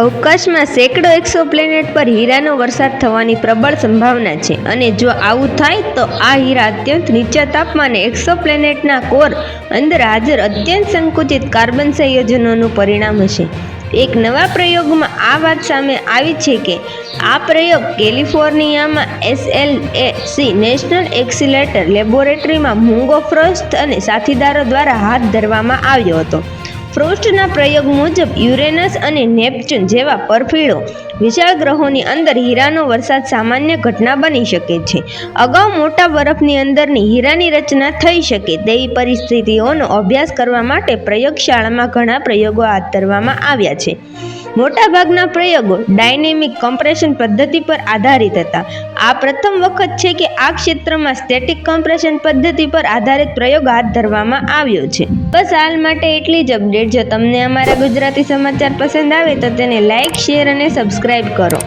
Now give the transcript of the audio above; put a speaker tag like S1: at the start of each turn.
S1: અવકાશમાં સેંકડો એક્સો પ્લેનેટ પર હીરાનો વરસાદ થવાની પ્રબળ સંભાવના છે અને જો આવું થાય તો આ હીરા અત્યંત નીચા તાપમાને એકસો પ્લેનેટના કોર અંદર હાજર અત્યંત સંકુચિત કાર્બન સંયોજનોનું પરિણામ હશે. એક નવા પ્રયોગમાં આ વાત સામે આવી છે કે આ પ્રયોગ કેલિફોર્નિયામાં એસએલએસી નેશનલ એક્સિલેટર લેબોરેટરીમાં મુંગો ફ્રોસ્ટ અને સાથીદારો દ્વારા હાથ ધરવામાં આવ્યો હતો. ફ્રોસ્ટના પ્રયોગ મુજબ યુરેનસ અને નેપચ્યુન જેવા પરફીળો વિશાળ ગ્રહોની અંદર હીરાનો વરસાદ સામાન્ય ઘટના બની શકે છે. અગાઉ મોટા બરફની અંદરની હીરાની રચના થઈ શકે તેવી પરિસ્થિતિઓનો અભ્યાસ કરવા માટે પ્રયોગશાળામાં ઘણા પ્રયોગો હાથ ધરવામાં આવ્યા છે. મોટાભાગના પ્રયોગો ડાયનેમિક કમ્પ્રેશન પદ્ધતિ પર આધારિત હતા. આ પ્રથમ વખત છે કે આ ક્ષેત્રમાં સ્ટેટિક કમ્પ્રેશન પદ્ધતિ પર આધારિત પ્રયોગ હાથ ધરવામાં આવ્યો છે. બસ હાલ માટે એટલી જ અપડેટ. જો તમને અમારા ગુજરાતી સમાચાર પસંદ આવે તો તેને લાઇક શેર અને સબસ્ક્રાઇબ કરો.